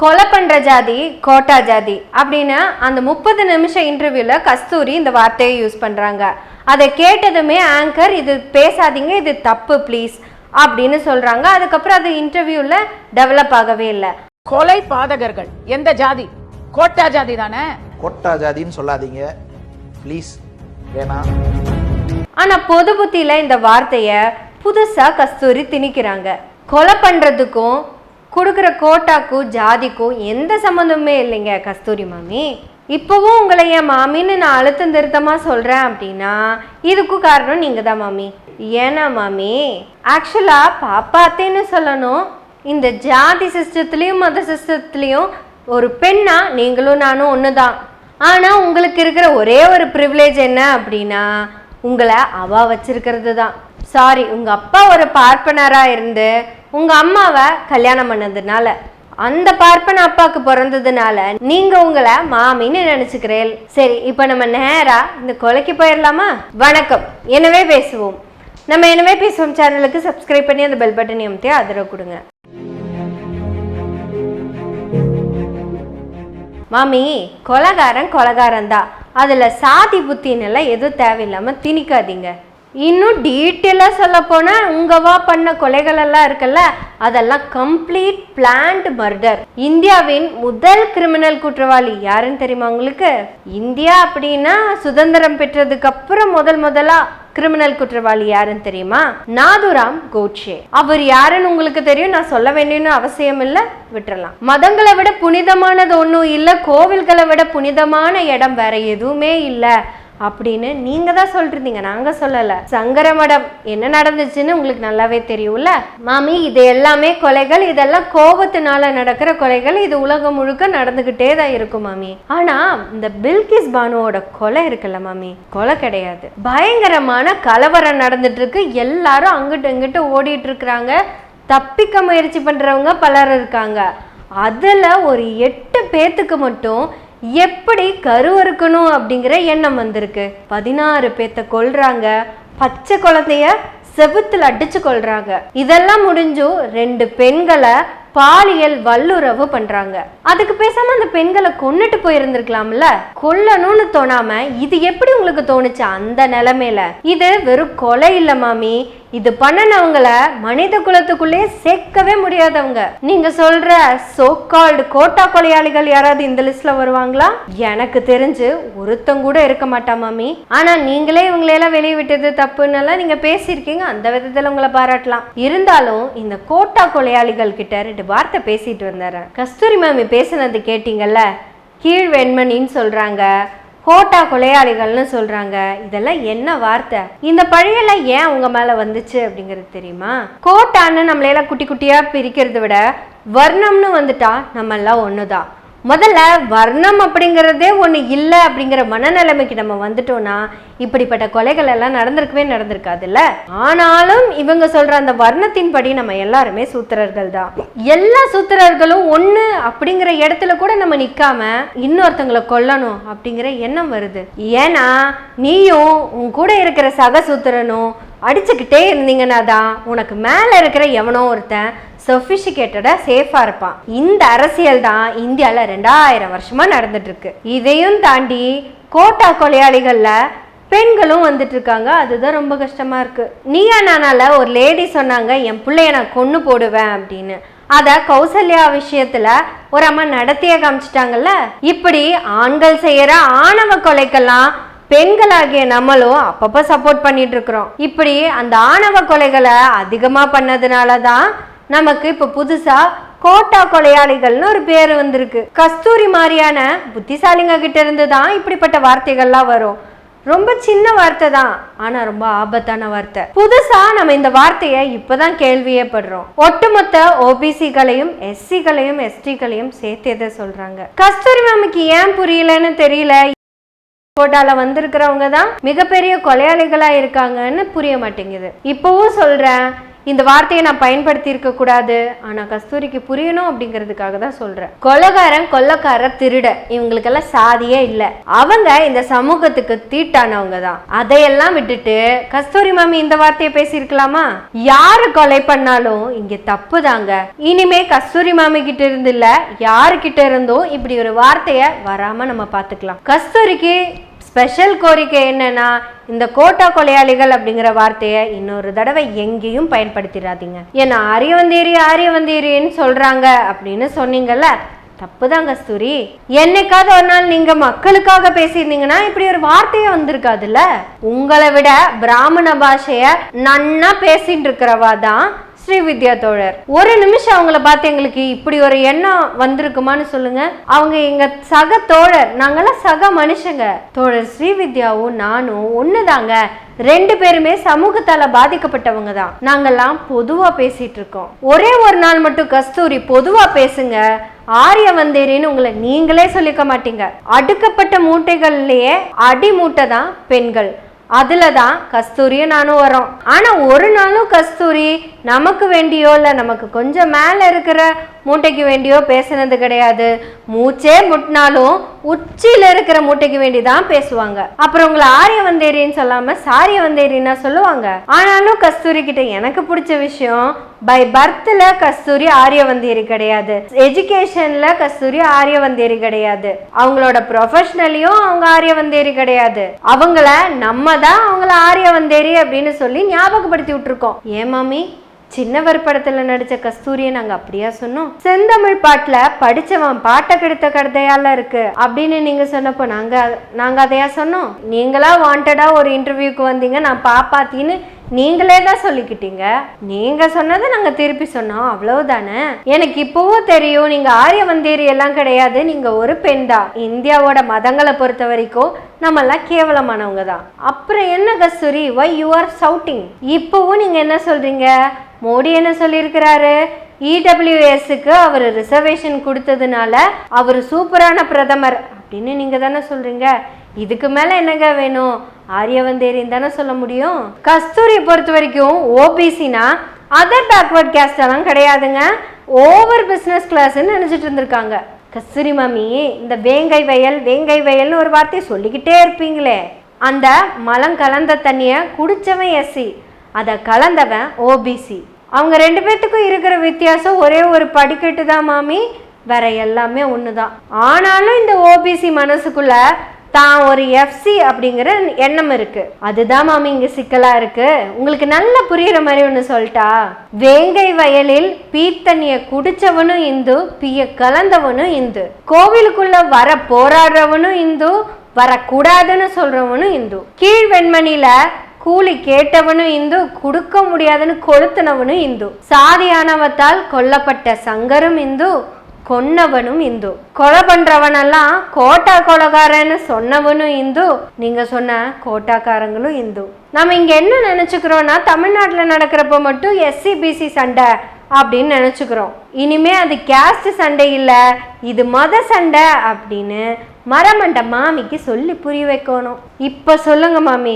கொலை பண்ற ஜாதி கோட்டா ஜாதி அப்படின்னு அந்த முப்பது நிமிஷம் இன்டர்வியூல கஸ்தூரி இந்த வார்த்தையை யூஸ் பண்றாங்க. அதை கேட்டதுமே ஆங்கர் இது பேசாதீங்க இது தப்பு ப்ளீஸ் அப்படின்னு சொல்றாங்க. அதுக்கப்புறம் அது இன்டர்வியூல டெவலப் ஆகவே இல்லை. கொலை பாதகர்கள் எந்த ஜாதி? கோட்டா ஜாதி தானே? கொட்டா ஜாதின்னு சொல்லாதீங்க ப்ளீஸ் வேணாம் ஆனா பொது புத்தியில இந்த வார்த்தைய புதுசா கஸ்தூரி திணிக்கிறாங்க. கொலை பண்றதுக்கும் கொடுக்குற கோட்டாக்கும் ஜாதிக்கும் எந்த சம்மந்தமுமே இல்லைங்க கஸ்தூரி மாமி. இப்போவும் உங்களை என் மாமின்னு நான் அழுத்தம் திருத்தமாக சொல்கிறேன் அப்படின்னா இதுக்கும் காரணம் நீங்கள் தான் மாமி. ஏன்னா மாமி ஆக்சுவலாக பாப்பாத்தேன்னு சொல்லணும். இந்த ஜாதி சிஸ்டத்துலேயும் மத சிஸ்டத்துலேயும் ஒரு பெண்ணா நீங்களும் நானும் ஒன்று தான் ஆனால் உங்களுக்கு இருக்கிற ஒரே ஒரு ப்ரிவிலேஜ் என்ன அப்படின்னா உங்களை அவா வச்சிருக்கிறது தான் சாரி உங்கள் அப்பா ஒரு பார்ப்பனராக இருந்து உங்கள் அம்மாவை கல்யாணம் பண்ணதுனால அந்த பார்ப்பன அப்பாவுக்கு பிறந்ததுனால நீங்க உங்களை மாமின்னு நினைச்சுக்கிறேன் சரி இப்போ நம்ம நேரா இந்த கொலைக்கு போயிடலாமா வணக்கம். எனவே பேசுவோம். நம்ம எனவே பேசுவோம் சேனலுக்கு சப்ஸ்கிரைப் பண்ணி அந்த பெல் பட்டனை அமுத்தி ஆதரவு கொடுங்க. மாமி கொலகாரன் கொலகாரன் தான். அதில் சாதி புத்தின்னெல்லாம் எதுவும் தேவையில்லாமல் திணிக்காதீங்க. இன்னும் டீட்டெயிலாக சொல்ல போனால் உங்கவா பண்ண கொலைகளெல்லாம் இருக்குல்ல அதெல்லாம் கம்ப்ளீட் பிளான்ட் மர்டர் இந்தியாவின் முதல் கிரிமினல் குற்றவாளி யாருன்னு தெரியுமா உங்களுக்கு? இந்தியா அப்படின்னா சுதந்திரம் பெற்றதுக்கு அப்புறம் முதல் முதலா கிரிமினல் குற்றவாளி யாருன்னு தெரியுமா? நாதுராம் கோட்சே. அவர் யாருன்னு உங்களுக்கு தெரியும் நான் சொல்ல வேண்டியன்னு அவசியம் இல்லை விட்டுறலாம். மதங்களை விட புனிதமானது ஒன்றும் இல்லை கோவில்களை விட புனிதமான இடம் வேற எதுவுமே இல்லை. அப்படின்னு நீங்க தான் சொல்லிருந்தீங்க. நாங்க சொல்லல. சங்கர மடம் என்ன நடந்துச்சுன்னு உங்களுக்கு நல்லாவே தெரியும்ல? மாமி இது எல்லாமே கொலைகள். இதெல்லாம் கோபத்தினால நடக்கிற கொலைகள். இது உலகம் முழுக்க நடந்துகிட்டே தான் இருக்கும் மாமி. ஆனா இந்த பில்கிஸ் பானுவோட கொலை இருக்குல்ல மாமி? கொலை கிடையாது. பயங்கரமான கலவரம் நடந்துட்டு இருக்கு எல்லாரும் அங்கிட்டு இங்கிட்டு ஓடிட்டு இருக்கிறாங்க தப்பிக்க முயற்சி பண்றவங்க பலர் இருக்காங்க. அதுல ஒரு எட்டு பேத்துக்கு மட்டும் எப்படி கருவறுக்கணும் அப்படிங்கிற எண்ணம் வந்திருக்கு. பதினாறு பேத்த கொள்றாங்க பச்சை குழந்தைய செவுத்துல அடிச்சு கொள்றாங்க இதெல்லாம் முடிஞ்சும் ரெண்டு பெண்களை பாலியல் வல்லுறவு பண்றாங்க. அதுக்கு பேசாம அந்த பெண்களை கொன்னுட்டு போயிருந்திருக்கலாம்ல? கொல்லணும்னு தோணாம இது எப்படி உங்களுக்கு தோணுச்சு அந்த நிலைமையில? இது வெறும் கொலை இல்ல மாமி. இது பண்ணனவங்கள மனித குலத்துக்குள்ளே சேர்க்கவே முடியாதவங்க. நீங்க சொல்ற சோ கால்டு கோட்டா கொலையாளிகள் யாராவது இந்த லிஸ்ட்ல வருவாங்களா? எனக்கு தெரிஞ்சு ஒருத்தங்க கூட இருக்க மாட்டா மாமி. ஆனா நீங்களே இவங்களையெல்லாம் வெளியே விட்டது தப்புன்னு நீங்க பேசியிருக்கீங்க. அந்த விதத்துல உங்களை பாராட்டலாம். இருந்தாலும் இந்த கோட்டா கொலையாளிகள் கிட்ட ரெண்டு வார்த்தை பேசிட்டு வந்தாரு. கஸ்தூரி மாமி பேசுனது கேட்டீங்கல்ல? கீழ் வெண்மணின்னு சொல்றாங்க. கோட்டா கொலையாளிகள்னு சொல்றாங்க. இதெல்லாம் என்ன வார்த்தை? இந்த பழியெல்லாம் ஏன் உங்க மேல வந்துச்சு அப்படிங்கிறது தெரியுமா? கோட்டான்னு நம்மளையெல்லாம் குட்டி குட்டியா பிரிக்கிறத விட வர்ணம்னு வந்துட்டா நம்ம எல்லாம் ஒண்ணுதான். முதல்ல வர்ணம் அப்படிங்கிறதே ஒன்று இல்லை அப்படிங்கிற மனநிலைமைக்கு நம்ம வந்துட்டோம்னா இப்படிப்பட்ட கொலைகள் எல்லாம் நடந்திருக்கவே நடந்திருக்காதுல்ல? ஆனாலும் இவங்க சொல்ற அந்த வர்ணத்தின் படி நம்ம எல்லாருமே சூத்திரர்கள் தான். எல்லா சூத்திரர்களும் ஒன்று அப்படிங்கிற இடத்துல கூட நம்ம நிற்காம இன்னொருத்தங்களை கொல்லணும் அப்படிங்கிற எண்ணம் வருது. ஏன்னா நீயும் உன் கூட இருக்கிற சக சூத்திரனும் அடிச்சுக்கிட்டே இருந்தீங்கன்னா தான் உனக்கு மேலே இருக்கிற எவனோ ஒருத்தன் சொஃபிஷிகேட்டடாக சேஃபாக இருப்பான். இந்த அரசியல் தான் இந்தியாவில் ரெண்டாயிரம் வருஷமாக நடந்துட்டு இருக்கு இதையும் தாண்டி கோட்டா கொலையாளிகளில் பெண்களும் வந்துட்டு இருக்காங்க அதுதான் ரொம்ப கஷ்டமா இருக்கு. நீயா நானால ஒரு லேடி சொன்னாங்க என் பிள்ளைய நான் கொன்று போடுவேன் அப்படின்னு. அதை கௌசல்யா விஷயத்துல ஒரு அம்மா நடத்திய காமிச்சிட்டாங்கல்ல? இப்படி ஆண்கள் செய்யற ஆணவ கொலைக்கெல்லாம் பெண்களாகிய நம்மளும் அப்பப்போ சப்போர்ட் பண்ணிட்டு இருக்கிறோம் இப்படி அந்த ஆணவ கொலைகளை அதிகமாக பண்ணதுனால தான் நமக்கு இப்போ புதுசா கோட்டா கொலையாளிகள்னு ஒரு பேர் வந்திருக்கு. கஸ்தூரி மாதிரியான புத்திசாலிங்க கிட்ட இருந்து தான் இப்படிப்பட்ட வார்த்தைகள்லாம் வரும். ரொம்ப சின்ன வார்த்தை தான் ஆனா ரொம்ப ஆபத்தான வார்த்தை. புதுசா நம்ம இந்த வார்த்தையை இப்பதான் கேள்வியே படுறோம். ஒட்டுமொத்த ஓபிசிகளையும் எஸ்சிகளையும் எஸ்டிகளையும் சேர்த்தேத சொல்றாங்க? கஸ்தூரி மேமுக்கு ஏன் புரியலன்னு தெரியல? கோட்டால வந்திருக்கிறவங்க தான் மிகப்பெரிய கொலையாளிகளா இருக்காங்கன்னு புரிய மாட்டேங்குது. இப்பவும் சொல்றேன் இந்த வார்த்தையை நான் பயன்படுத்தி இருக்க கூடாது. ஆனா கஸ்தூரிக்கு புரியணும் அப்படிங்கிறதுக்காக தான் சொல்றேன். கொலகாரன் கொல்லக்கார திருட. இவங்களுக்கெல்லாம் சாதியே இல்லை. அவங்க இந்த சமூகத்துக்கு தீட்டானவங்க தான். அதையெல்லாம் விட்டுட்டு கஸ்தூரி மாமி இந்த வார்த்தையை பேசியிருக்கலாமா? யாரு கொலை பண்ணாலும் இங்க தப்பு தாங்க. இனிமே கஸ்தூரி மாமி கிட்ட இருந்து இல்ல யாருக்கிட்ட இருந்தும் இப்படி ஒரு வார்த்தைய வராம நம்ம பாத்துக்கலாம். கஸ்தூரிக்கு ஸ்பெஷல் கோரிக்கை என்னன்னா இந்த கோட்டா கொலையாளிகள் அப்படிங்கிற வார்த்தையை இன்னொரு தடவை எங்கேயும் பயன்படுத்திடாதீங்க. ஏன்னா ஆரியவந்தேரி ஆரியவந்தேரின்னு சொல்றாங்க அப்படின்னு சொன்னீங்கல்ல? தப்புதான் கஸ்தூரி என்னைக்காவது ஒரு நாள் நீங்க மக்களுக்காக பேசியிருந்தீங்கன்னா இப்படி ஒரு வார்த்தையே வந்திருக்காதுல்ல? உங்களை விட பிராமண பாஷைய நன்னா பேசிட்டு இருக்கிறவா தான் ஸ்ரீ வித்யா தோழர். ஒரு நிமிஷம் அவங்கள பார்த்து எங்களுக்கு இப்படி ஒரு எண்ணம் வந்திருக்குமான்னு சொல்லுங்க. அவங்க எங்க சக தோழர் நாங்கெல்லாம் சக மனுஷங்க. தோழர் ஸ்ரீ வித்யாவும் நானும் ஒண்ணுதாங்க. ரெண்டு பேருமே சமூகத்தால பாதிக்கப்பட்டவங்க தான். நாங்கெல்லாம் பொதுவா பேசிட்டு இருக்கோம். ஒரே ஒரு நாள் மட்டும் கஸ்தூரி பொதுவா பேசுங்க. ஆரிய வந்தேரின்னு உங்களை நீங்களே சொல்லிக்க மாட்டீங்க. அடுக்கப்பட்ட மூட்டைகள்லயே அடி மூட்டை தான் பெண்கள். அதில் தான் கஸ்தூரியும் நானும் வரோம் ஆனால் ஒரு நாளும் கஸ்தூரி நமக்கு வேண்டியோ இல்லை நமக்கு கொஞ்சம் மேலே இருக்கிற மூட்டைக்கு வேண்டியோ பேசுனது கிடையாது. மூச்சே முட்டினாலும் உச்சியில இருக்கிற மூட்டைக்கு வேண்டி தான் பேசுவாங்க. அப்புறம் உங்களை ஆரிய வந்தேரின்னு சொல்லாம சாரிய வந்தேரின்னா சொல்லுவாங்க. ஆனாலும் கஸ்தூரி கிட்ட எனக்கு பிடிச்ச விஷயம் பை பர்த்ல கஸ்தூரி ஆரியவந்தேரி கிடையாது. எஜுகேஷன்ல கஸ்தூரி ஆரியவந்தேரி கிடையாது. அவங்களோட ப்ரொஃபஷனலையும் அவங்க ஆரியவந்தேரி கிடையாது. அவங்கள நம்ம தான் அவங்கள ஆரிய வந்தேரி அப்படின்னு சொல்லி ஞாபகப்படுத்தி விட்டுருக்கோம். ஏன் மாமி? சின்னவர் படத்துல நடிச்ச கஸ்தூரியை நாங்க அப்படியா சொன்னோம். செந்தமிழ் பாட்டுல படிச்சவன் பாட்டை கெடுத்த கதையால இருக்கு அப்படின்னு நீங்க சொன்னப்போ நாங்க நாங்க அதையா சொன்னோம். நீங்களா வாண்டடா ஒரு இன்டர்வியூக்கு வந்தீங்க நான் பாப்பாத்தின்னு நீங்களே தான் சொல்லிக்கிட்டீங்க. நீங்க சொன்னதை நாங்க திருப்பி சொன்னோம் அவ்வளவுதானே? எனக்கு இப்பவும் தெரியும் நீங்க ஆரிய வந்தேரி எல்லாம் கிடையாது நீங்க ஒரு பெண் தான். இந்தியாவோட மதங்களை பொறுத்த வரைக்கும் நம்ம எல்லாம் கேவலமானவங்க தான். அப்புறம் என்ன Kasthuri? Why you are shouting இப்பவும் நீங்க என்ன சொல்றீங்க? மோடி என்ன சொல்லியிருக்கிறாரு? இடபிள்யூஎஸ்க்கு அவர் ரிசர்வேஷன் கொடுத்ததுனால அவர் சூப்பரான பிரதமர் அப்படின்னு நீங்கள் தானே சொல்கிறீங்க இதுக்கு மேலே என்னங்க வேணும்? ஆரியவந்தேரின்னு தானே சொல்ல முடியும். கஸ்தூரியை பொறுத்த வரைக்கும் ஓபிசினா அதர் பேக்வர்ட் கேஸ்டெல்லாம் கிடையாதுங்க. ஓவர் பிஸ்னஸ் கிளாஸ்ன்னு நினச்சிட்டு இருந்திருக்காங்க. கஸ்தூரி மாமி இந்த வேங்கை வயல் வேங்கை வயல்னு ஒரு வார்த்தையை சொல்லிக்கிட்டே இருப்பீங்களே. அந்த மலம் கலந்த தண்ணியை குடித்தவன் எஸ்சி. அதை கலந்தவன் ஓபிசி அவங்க ரெண்டு பேர்த்துக்கும் இருக்கிற வித்தியாசம் ஒரே ஒரு படிக்கட்டு தான் மாமி. வேற எல்லாமே ஒன்று தான் ஆனாலும் இந்த ஓபிசி மனசுக்குள்ள தான் ஒரு எஃப்சி அப்படிங்கிற எண்ணம் இருக்கு. அதுதான் மாமி இங்க சிக்கலா இருக்கு. உங்களுக்கு நல்லா புரியுற மாதிரி ஒன்று சொல்லிட்டா. வேங்கை வயலில் பீத்தண்ணிய குடிச்சவனும் இந்து பிய கலந்தவனும் இந்து. கோவிலுக்குள்ள வர போராடுறவனும் இந்து வரக்கூடாதுன்னு சொல்றவனும் இந்து. கீழ் வெண்மணியில கூலி கேட்டவனும் இந்து கொடுக்க முடியாதுன்னு கொளுத்தினவனும் இந்து. சாதியானவத்தால் கொல்லப்பட்ட சங்கரும் இந்து கொன்னவனும் இந்து. கொலை பண்றவனெல்லாம் கோட்டா கொலகாரன்னு சொன்னவனும் இந்து. நீங்க சொன்ன கோட்டாக்காரங்களும் இந்து. நம்ம இங்க என்ன நினைச்சுக்கிறோம்னா தமிழ்நாட்டில் நடக்கிறப்ப மட்டும் எஸ்சி பிசி சண்டை அப்படின்னு நினச்சிக்கிறோம். இனிமே அது கேஸ்ட் சண்டை இல்லை இது மத சண்டை அப்படின்னு மரமண்ட மாமிக்கு சொல்லி புரிய வைக்கணும். இப்போ சொல்லுங்க மாமி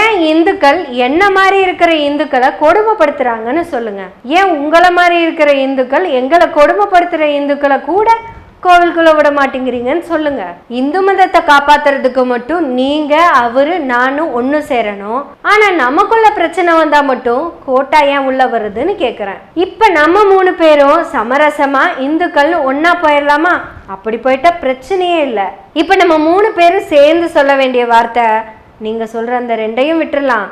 ஏன் இந்துக்கள் என்ன மாதிரி இருக்கிற இந்துக்களை கொடுமைப்படுத்துறாங்கன்னு சொல்லுங்க. ஏன் உங்களை மாதிரி இருக்கிற இந்துக்கள் எங்களை கொடுமைப்படுத்துகிற இந்துக்களை கூட கோவிலுக்குள்ள விட மாட்டேங்கிறீங்கன்னு சொல்லுங்க. இந்து மதத்தை காப்பாத்துறதுக்கு மட்டும் நீங்க அவரு நானும் ஒன்று சேரணும். ஆனா நமக்குள்ள பிரச்சனை வந்தா மட்டும் கோட்டா ஏன் உள்ள வருதுன்னு கேக்குறேன். இப்ப நம்ம மூணு பேரும் சமரசமா இந்துக்கள் ஒன்னா போயிடலாமா? அப்படி போயிட்டா பிரச்சனையே இல்லை. இப்ப நம்ம மூணு பேரும் சேர்ந்து சொல்ல வேண்டிய வார்த்தை நீங்க சொல்ற அந்த ரெண்டையும் விட்டுறலாம்.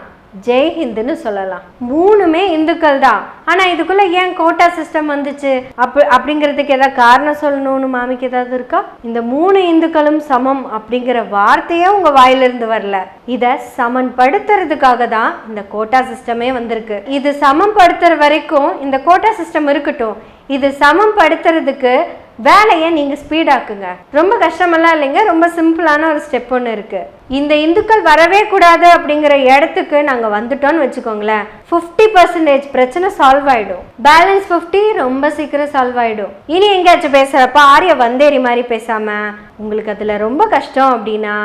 ஜெய் ஹிந்துன்னு சொல்லலாம். மூணுமே இந்துக்கள் தான். ஆனால் இதுக்குள்ளே ஏன் கோட்டா சிஸ்டம் வந்துச்சு? அப்ப அப்படிங்கிறதுக்கு ஏதாவது காரணம் சொல்லணும்னு மாமிக்கு ஏதாவது இருக்கா? இந்த மூணு இந்துக்களும் சமம் அப்படிங்கிற வார்த்தையே உங்கள் வாயிலிருந்து வரல. இதை சமன்படுத்துறதுக்காக தான் இந்த கோட்டா சிஸ்டமே வந்திருக்கு. இது சமன்படுத்துற வரைக்கும் இந்த கோட்டா சிஸ்டம் இருக்கட்டும். இது சமன்படுத்துறதுக்கு வேலையை நீங்கள் ஸ்பீடாக்குங்க ரொம்ப கஷ்டமெல்லாம் இல்லைங்க ரொம்ப சிம்பிளான ஒரு ஸ்டெப் ஒன்று இருக்குது இந்த இந்துக்கள் வரவே கூடாது அப்படிங்கிற இடத்துக்கு நாங்கள் வந்துட்டோம்னு வச்சுக்கோங்களேன். ஃபிஃப்டி பர்சன்டேஜ் பிரச்சனை சால்வ் ஆகிடும் பேலன்ஸ் ஃபிஃப்டி ரொம்ப சீக்கிரம் சால்வ் ஆகிடும் இனி எங்கேயாச்சும் பேசுகிறப்ப ஆரிய வந்தேரி மாதிரி பேசாம உங்களுக்கு அதில் ரொம்ப கஷ்டம் அப்படின்னா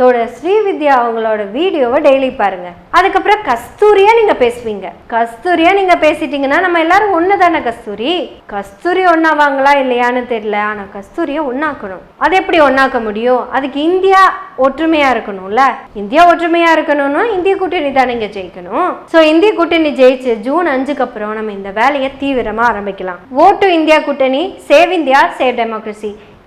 தோட ஸ்ரீவித்யா அவங்களோட வீடியோவை டெய்லி பாருங்க. அதுக்கப்புறம் கஸ்தூரியா நீங்க பேசுவீங்க. கஸ்தூரியா நீங்க பேசிட்டீங்கன்னா நம்ம எல்லாரும் ஒன்று தானே கஸ்தூரி? கஸ்தூரி ஒன்னாவாங்களா இல்லையான்னு தெரியல. ஆனா கஸ்தூரியை ஒன்னாக்கணும் அது எப்படி ஒன்னாக்க முடியும்? அதுக்கு இந்தியா ஒற்றுமையா இருக்கணும்ல. இந்தியா ஒற்றுமையா இருக்கணும்னா இந்திய கூட்டணி தானே இங்க ஜெயிக்கணும். சோ இந்திய கூட்டணி ஜெயிச்சு ஜூன் அஞ்சுக்கு அப்புறம் நம்ம இந்த வேலையை தீவிரமா ஆரம்பிக்கலாம். ஓட்டு இந்தியா கூட்டணி சேவ் இந்தியா சேவ் டெமோக்ரஸி